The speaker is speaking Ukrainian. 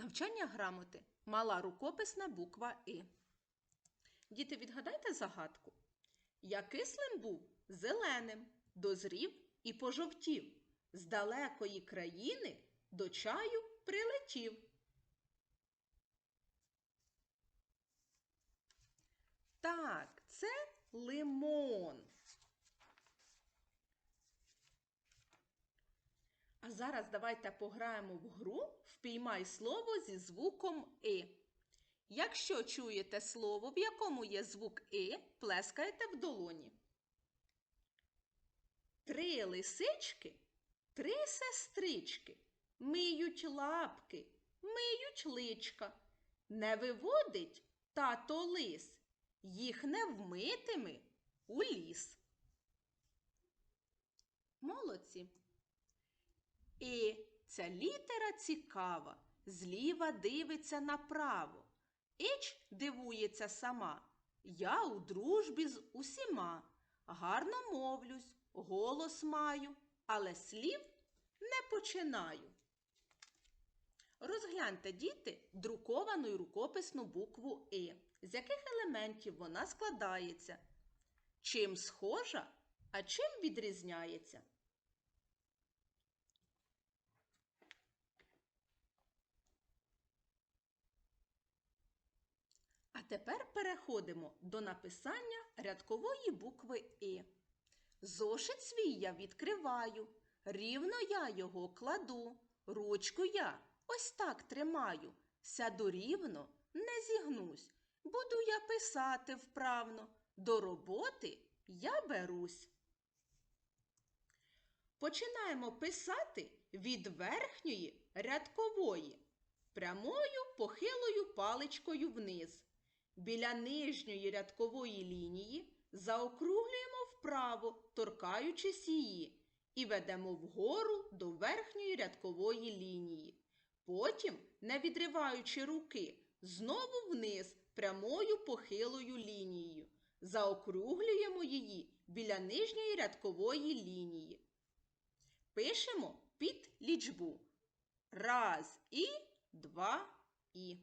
Навчання грамоти. Мала рукописна буква И. Діти, відгадайте загадку. Я кислим був зеленим, дозрів і пожовтів. З далекої країни до чаю прилетів. Так, це лимон. Зараз давайте пограємо в гру Впіймай слово зі звуком И. Якщо чуєте слово, в якому є звук И, плескаєте в долоні. Три лисички, три сестрички, миють лапки, миють личка. Не виводить тато лис, їх не вмитими у ліс. Молодці. І ця літера цікава, зліва дивиться направо. Іч дивується сама. Я у дружбі з усіма. Гарно мовлюсь, голос маю, але слів не починаю. Розгляньте, діти, друковану й рукописну букву И. З яких елементів вона складається? Чим схожа, а чим відрізняється? Тепер переходимо до написання рядкової букви И. Зошит свій я відкриваю, рівно я його кладу, ручку я ось так тримаю, сяду рівно, не зігнусь, буду я писати вправно, до роботи я берусь. Починаємо писати від верхньої рядкової, прямою похилою паличкою вниз. Біля нижньої рядкової лінії заокруглюємо вправо, торкаючись її, і ведемо вгору до верхньої рядкової лінії. Потім, не відриваючи руки, знову вниз прямою похилою лінією. Заокруглюємо її біля нижньої рядкової лінії. Пишемо під лічбу. Раз і два і.